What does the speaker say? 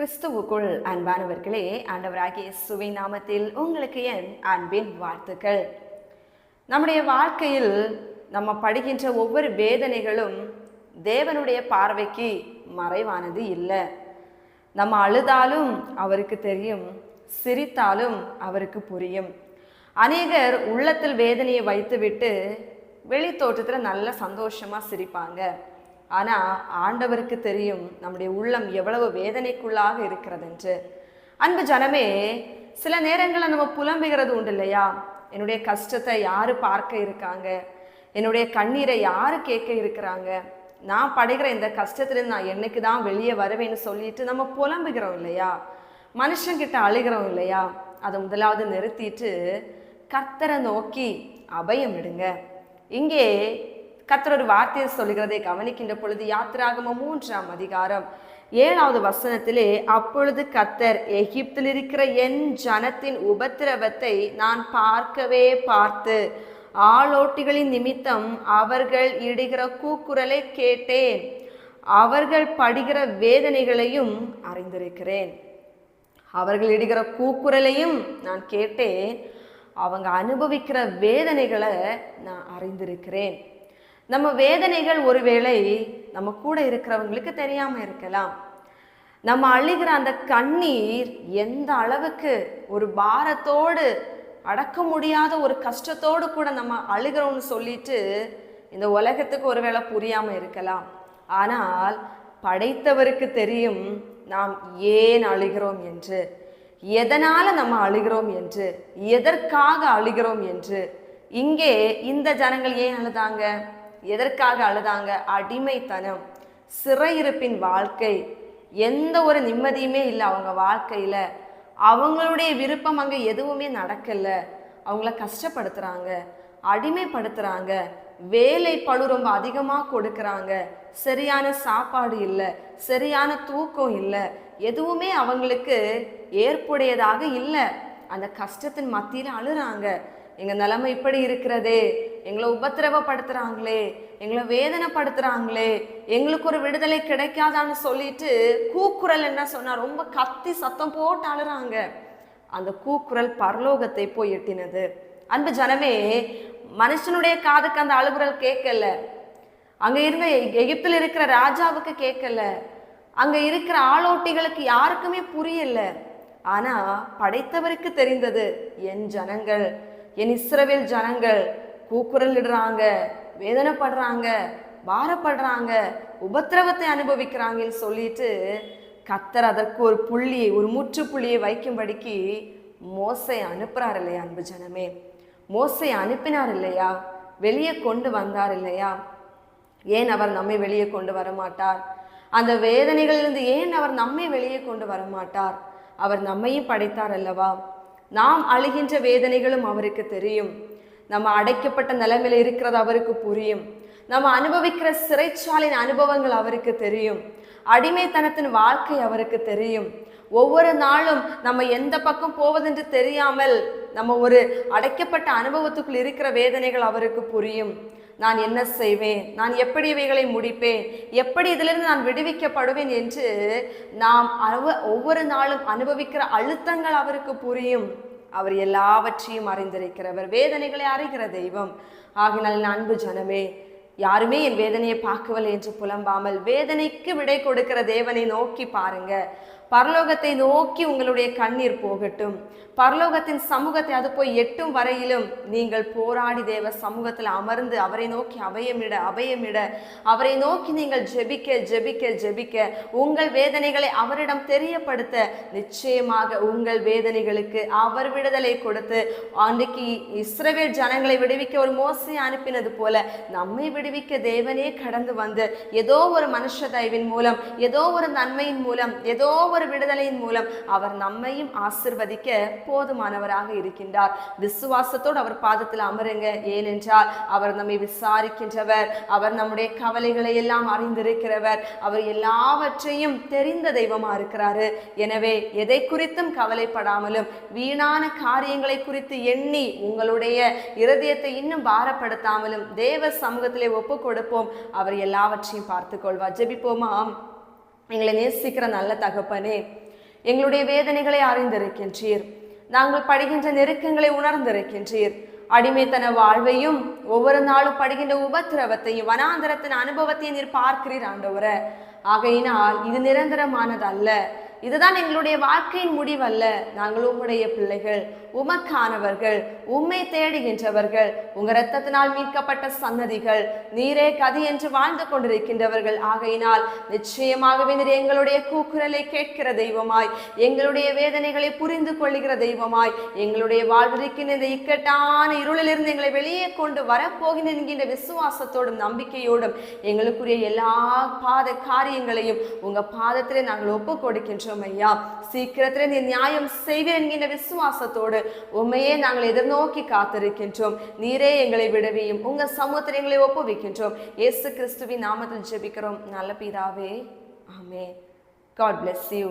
கிறிஸ்துவுக்குள் அன்பானவர்களே ஆண்டவராகிய சுவை நாமத்தில் உங்களுக்கு என் அன்பின் வாழ்த்துக்கள். நம்முடைய வாழ்க்கையில் நம்ம படுகின்ற ஒவ்வொரு வேதனைகளும் தேவனுடைய பார்வைக்கு மறைவானது இல்லை. நம்ம அழுதாலும் அவருக்கு தெரியும் சிரித்தாலும் அவருக்கு புரியும். அநேகர் உள்ளத்தில் வேதனையை வைத்துவிட்டு வெளி தோற்றத்தில் நல்ல சந்தோஷமாக சிரிப்பாங்க. ஆனால் ஆண்டவருக்கு தெரியும் நம்முடைய உள்ளம் எவ்வளவு வேதனைக்குள்ளாக இருக்கிறதென்று. அன்பு ஜனமே சில நேரங்களில் நம்ம புலம்புகிறது உண்டு இல்லையா? என்னுடைய கஷ்டத்தை யார் பார்க்க இருக்காங்க? என்னுடைய கண்ணீரை யார் கேட்க இருக்கிறாங்க? நான் படுகிற இந்த கஷ்டத்துலேருந்து நான் என்னைக்கு தான் வெளியே வருவேன்னு சொல்லிட்டு நம்ம புலம்புகிறோம் இல்லையா? மனுஷங்கிட்ட அழுகிறோம் இல்லையா? அதை முதலாவது நிறுத்திட்டு கர்த்தரை நோக்கி அபயம் விடுங்க. இங்கே கத்தர் ஒரு வார்த்தையை சொல்லுகிறதை கவனிக்கின்ற பொழுது யாத்திராகம மூன்றாம் அதிகாரம். ஏழாவது வசனத்திலே அப்பொழுது கத்தர் எகிப்தில் இருக்கிற என் ஜனத்தின் உபத்திரவத்தை நான் பார்க்கவே பார்த்து ஆளோட்டிகளின் நிமித்தம் அவர்கள் இடுகிற கூக்குரலை கேட்டேன். அவர்கள் படுகிற வேதனைகளையும் அறிந்திருக்கிறேன். அவர்கள் இடுகிற கூக்குரலையும் நான் கேட்டேன். அவங்க அனுபவிக்கிற வேதனைகளை நான் அறிந்திருக்கிறேன். நம்ம வேதனைகள் ஒருவேளை நம்ம கூட இருக்கிறவங்களுக்கு தெரியாம இருக்கலாம். நம்ம அழுகிற அந்த கண்ணீர் எந்த அளவுக்கு ஒரு பாரத்தோடு அடக்க முடியாத ஒரு கஷ்டத்தோடு கூட நம்ம அழுகிறோம்னு சொல்லிட்டு இந்த உலகத்துக்கு ஒருவேளை புரியாம இருக்கலாம். ஆனால் படைத்தவருக்கு தெரியும் நாம் ஏன் அழுகிறோம் என்று. எதனால நம்ம அழுகிறோம் என்று. எதற்காக அழுகிறோம் என்று. இங்கே இந்த ஜனங்கள் ஏன் அழுதாங்க? எதற்காக அழுதாங்க? அடிமைத்தனம். சிறையிருப்பின் வாழ்க்கை. எந்த ஒரு நிம்மதியுமே இல்லை அவங்க வாழ்க்கையில். அவங்களுடைய விருப்பம் அங்கே எதுவுமே நடக்கல. அவங்கள கஷ்டப்படுத்துகிறாங்க அடிமைப்படுத்துகிறாங்க வேலை பழு ரொம்ப அதிகமாக கொடுக்குறாங்க. சரியான சாப்பாடு இல்லை. சரியான தூக்கம் இல்லை. எதுவுமே அவங்களுக்கு ஏற்புடையதாக இல்லை. அந்த கஷ்டத்தின் மத்தியில் அழுறாங்க. எங்கள் நிலைமை இப்படி இருக்கிறதே. எங்களை உபத்திரவப்படுத்துகிறாங்களே எங்களை வேதனைப்படுத்துகிறாங்களே எங்களுக்கு ஒரு விடுதலை கிடைக்காதான்னு சொல்லிட்டு கூக்குரல் என்ன சொன்னால் ரொம்ப கத்தி சத்தம் போட்டு அழுறாங்க. அந்த கூக்குரல் பரலோகத்தை போய் எட்டினது. அன்பு ஜனமே மனுஷனுடைய காதுக்கு அந்த அழுகுரல் கேட்கல. அங்கே இருந்த எகிப்தில் இருக்கிற ராஜாவுக்கு கேட்கல. அங்கே இருக்கிற ஆளோட்டிகளுக்கு யாருக்குமே புரியல. ஆனால் படைத்தவருக்கு தெரிந்தது என் ஜனங்கள். என் இஸ்ரவேல் ஜனங்கள் கூக்குரலிடுறாங்க வேதனைப்படுறாங்க பாரப்படுறாங்க உபத்திரவத்தை அனுபவிக்கிறாங்கன்னு சொல்லிட்டு கத்தர் அதற்கு ஒரு புள்ளி ஒரு முற்றுப்புள்ளியை வைக்கும்படிக்கு மோசை அனுப்புறார் இல்லையா அன்பு ஜனமே? மோசை அனுப்பினார் இல்லையா? வெளியே கொண்டு வந்தார் இல்லையா? ஏன் அவர் நம்மை வெளியே கொண்டு வர மாட்டார் அந்த வேதனைகளிலிருந்து ஏன் அவர் நம்மை வெளியே கொண்டு வர மாட்டார் அவர் நம்மையும் படைத்தார் அல்லவா? நாம் அழுகின்ற வேதனைகளும் அவருக்கு தெரியும். நம்ம அடைக்கப்பட்ட நிலைமையில இருக்கிறது அவருக்கு புரியும். நம்ம அனுபவிக்கிற சிறைச்சாலின் அனுபவங்கள் அவருக்கு தெரியும். அடிமைத்தனத்தின் வாழ்க்கை அவருக்கு தெரியும். ஒவ்வொரு நாளும் நம்ம எந்த பக்கம் போவதென்று தெரியாமல் நம்ம ஒரு அடைக்கப்பட்ட அனுபவத்துக்குள் இருக்கிற வேதனைகள் அவருக்கு புரியும். நான் என்ன செய்வேன்? நான் எப்படி இவைகளை முடிப்பேன்? எப்படி இதிலிருந்து நான் விடுவிக்கப்படுவேன் என்று நாம் அவ ஒவ்வொரு நாளும் அனுபவிக்கிற அழுத்தங்கள் அவருக்கு புரியும். அவர் எல்லாவற்றையும் அறிந்திருக்கிறவர். வேதனைகளை அறிகிற தெய்வம். ஆகினால் என் அன்பு ஜனமே யாருமே என் வேதனையை பார்க்கவில்லை என்று புலம்பாமல் வேதனைக்கு விடை கொடுக்கிற தேவனை நோக்கி பாருங்க. பரலோகத்தை நோக்கி உங்களுடைய கண்ணீர் போகட்டும். பரலோகத்தின் சமூகத்தை அது போய் எட்டும் வரையிலும் நீங்கள் போராடி தேவ சமூகத்தில் அமர்ந்து அவரை நோக்கி அபயமிட அபயமிட அவரை நோக்கி நீங்கள் ஜெபிக்க ஜெபிக்க ஜெபிக்க உங்கள் வேதனைகளை அவரிடம் தெரியப்படுத்த நிச்சயமாக உங்கள் வேதனைகளுக்கு அவர் விடுதலை கொடுத்து அன்றைக்கு இஸ்ரவேல் ஜனங்களை விடுவிக்க ஒரு மோசை அனுப்பினது போல நம்மை விடுவிக்க தேவனே கடந்து வந்து ஏதோ ஒரு மனுஷ தயவின் மூலம் ஏதோ ஒரு நன்மையின் மூலம் ஏதோ ஒரு விடுதலையின் மூலம் அவர் நம்மையும் ஆசிர்வதிக்க போதுமானவராக இருக்கின்றார். விசுவாசத்தோடு அவர் பாதத்தில் அமருங்க. ஏனென்றால் அவர் நம்மை விசாரிக்கின்றவர். அவர் நம்முடைய கவலைகளை எல்லாம் அறிந்திருக்கிறவர். அவர் எல்லாவற்றையும் தெரிந்த தெய்வமா இருக்கிறாரு. எனவே எதை குறித்தும் கவலைப்படாமலும் வீணான காரியங்களை குறித்து எண்ணி உங்களுடைய இருதயத்தை இன்னும் பாரப்படுத்தாமலும் தேவ சமூகத்திலே ஒப்பு கொடுப்போம் அவர் எல்லாவற்றையும் பார்த்துக்கொள்வார். ஜெபிப்போமா? எங்களை நேசிக்கிற நல்ல தகப்பனே எங்களுடைய வேதனைகளை அறிந்திருக்கின்றீர். நாங்கள் படுகின்ற நெருக்கங்களை உணர்ந்திருக்கின்றீர். அடிமைத்தன வாழ்வையும் ஒவ்வொரு நாளும் படுகின்ற உபத்திரவத்தையும் வனாந்தரத்தின் அனுபவத்தையும் நீர் பார்க்கிறீர் ஆண்டவர. ஆகையினால் இது நிரந்தரமானதல்ல. இதுதான் எங்களுடைய வாழ்க்கையின் முடிவல்ல. நாங்கள் உம்முடைய பிள்ளைகள் உமக்கானவர்கள் உம்மை தேடுகின்றவர்கள் உங்க ரத்தத்தினால் மீட்கப்பட்ட சன்னதிகள் நீரே கதி என்று வாழ்ந்து கொண்டிருக்கின்றவர்கள். ஆகையினால் நிச்சயமாகவே நீர் எங்களுடைய கூக்குரலை கேட்கிற தெய்வமாய் எங்களுடைய வேதனைகளை புரிந்து கொள்ளுகிற தெய்வமாய் எங்களுடைய வாழ்விருக்கின்ற இந்த இக்கட்டான இருளிலிருந்து எங்களை வெளியே கொண்டு வரப்போகின்ற என்கின்ற விசுவாசத்தோடும் நம்பிக்கையோடும் எங்களுக்குரிய எல்லா பாத காரியங்களையும் உங்க பாதத்திலே நாங்கள் ஒப்பு கொடுக்கின்றோம் ஐயா. சீக்கிரத்தில் நீ நியாயம் செய்வீர் என்கின்ற விசுவாசத்தோடு உண்மையே நாங்கள் எதிர்நோக்கி காத்திருக்கின்றோம். நீரே எங்களை விடுவியும். உங்க சமூகத்தில் எங்களை ஒப்புவிக்கின்றோம். இயேசு கிறிஸ்துவின் நாமத்தில் ஜெபிக்கிறோம். நல்ல பிதாவே. ஆமே காட் bless யூ